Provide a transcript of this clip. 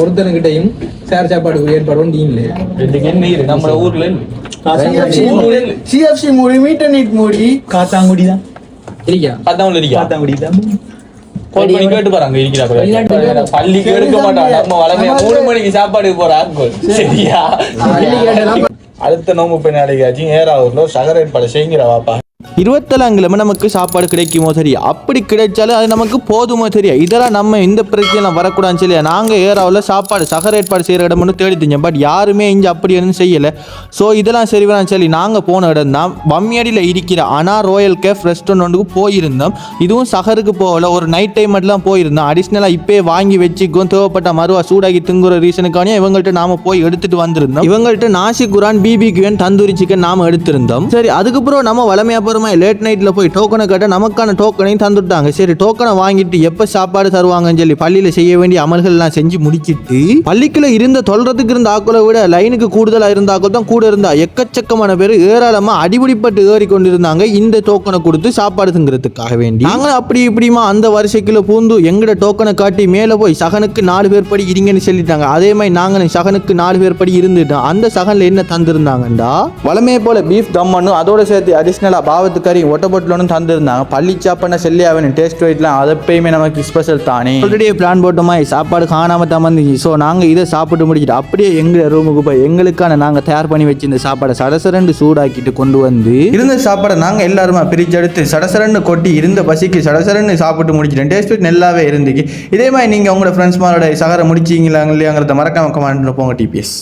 ஒருத்தனுக்கிட்டையும் சேர் சாப்பாடு ஏற்பாடு? நம்ம ஊர்ல. சிஎஃப்சி மூடி மீட்டர் நீட் மூடி. காத்தாங்குடி தான். இருக்கா காத்தாங்குடி தான். கால் பண்ணி கேட்டு இருக்கிறா பள்ளிக்கு எடுக்க மாட்டான். நம்ம வளமையா மூணு மணிக்கு சாப்பாடு போற ஆட்கள். சரியா? அடுத்த நோம்பு பயனாளிகாச்சும் நாளைக்காச்சும் ஏறாவூர்ல சகர ஏற்பாடு வாப்பா. இருபத்தேழாம் கிழமை நமக்கு சாப்பாடு கிடைக்குமோ சரியா அப்படி கிடைச்சாலும் அது நமக்கு போதுமோ சரியா இதெல்லாம் நம்ம இந்த பிரச்சனை வரக்கூடாதுன்னு சொல்லி நாங்கள் ஏறாவில் சாப்பாடு சகர ஏற்பாடு செய்கிற இடம்னு தேடி தெரிஞ்சோம் பட் யாருமே இங்கே அப்படி எதுவும் செய்யலை. ஸோ இதெல்லாம் சரி வரான்னு சொல்லி நாங்கள் போன இடம் தான். பம்மியடியில் இருக்கிற அனா ரோயல் கேஃப் ரெஸ்டாரண்ட்டுக்கு போயிருந்தோம். இதுவும் சகருக்கு போகல. ஒரு நைட் டைம் மட்டும் போயிருந்தோம். அடிஷ்னலாக இப்போயே வாங்கி வச்சுக்கும் தேவைப்பட்ட மறுவா சூடாகி திங்குற ரீசனுக்கானே இவங்கள்ட்ட நாம போய் எடுத்துட்டு வந்திருந்தோம். இவங்கள்ட்ட நாசி குரான் பிபி பிபிக்யூன் தந்தூரி சிக்கன் நாம எடுத்திருந்தோம். சரி அதுக்கப்புறம் நம்ம வளமையாக போகிறோமா லேட் நைட்டில் போய் டோக்கனை கட்ட நமக்கான டோக்கனையும் தந்துட்டாங்க. சரி டோக்கனை வாங்கிட்டு எப்போ சாப்பாடு தருவாங்கன்னு சொல்லி பள்ளியில் செய்ய வேண்டிய அமல்கள்லாம் செஞ்சு முடிச்சிட்டு பள்ளிக்குள்ள இருந்த தொல்றதுக்கு இருந்த ஆக்களை விட லைனுக்கு கூடுதலாக இருந்த ஆக்கள் தான் கூட இருந்தா. எக்கச்சக்கமான பேர் ஏராளமாக அடிபடிப்பட்டு ஏறி கொண்டிருந்தாங்க இந்த டோக்கனை கொடுத்து சாப்பாடு தங்குறதுக்காக வேண்டி. நாங்கள் அப்படி இப்படிமா அந்த வரிசைக்குள்ள பூந்து எங்கட டோக்கனை காட்டி மேலே போய் சகனுக்கு நாலு பேர் படி இருங்கன்னு சொல்லிட்டாங்க. அதே மாதிரி நாங்களும் சகனுக்கு நாலு பேர் படி இருந்துட்டோம். அந்த சகனில் என்ன தந்திருந்தாங்கண்டா? வளமையை போல பீஃப் தம்மன்னு அதோட சேர்த்து அடிஷ்னலாக பாவத்து கறி ஒட்டப்பொட்டலன்னு தந்திருந்தாங்க பள்ளி சாப்பாடு செல்லியாவின் டேஸ்ட் வெயிட்லாம் அது எப்பயுமே நமக்கு ஸ்பெஷல் தானே. ஆல்ரெடி பிளான் போட்டோமா சாப்பாடு காணாம தான் வந்துச்சு ஸோ நாங்கள் இதை சாப்பிட்டு முடிச்சிட்டு அப்படியே எங்கள் ரூமுக்கு போய் எங்களுக்கான நாங்கள் தயார் பண்ணி வச்சிருந்த சாப்பாடை சடசரண்டு சூடாக்கிட்டு கொண்டு வந்து இருந்த சாப்பாடை நாங்கள் எல்லாருமா பிரிச்சு எடுத்து சடசரன்னு கொட்டி இருந்த பசிக்கு சடசரன்னு சாப்பிட்டு முடிச்சிட்டோம் டேஸ்ட் வெயிட் நல்லாவே இருந்துச்சு. இதே மாதிரி நீங்கள் உங்களோட ஃப்ரெண்ட்ஸ் மாரோட சகரை முடிச்சிங்களா இல்லையாங்கிறத மறக்காம கமெண்ட்ல போங்க டிபிஎஸ்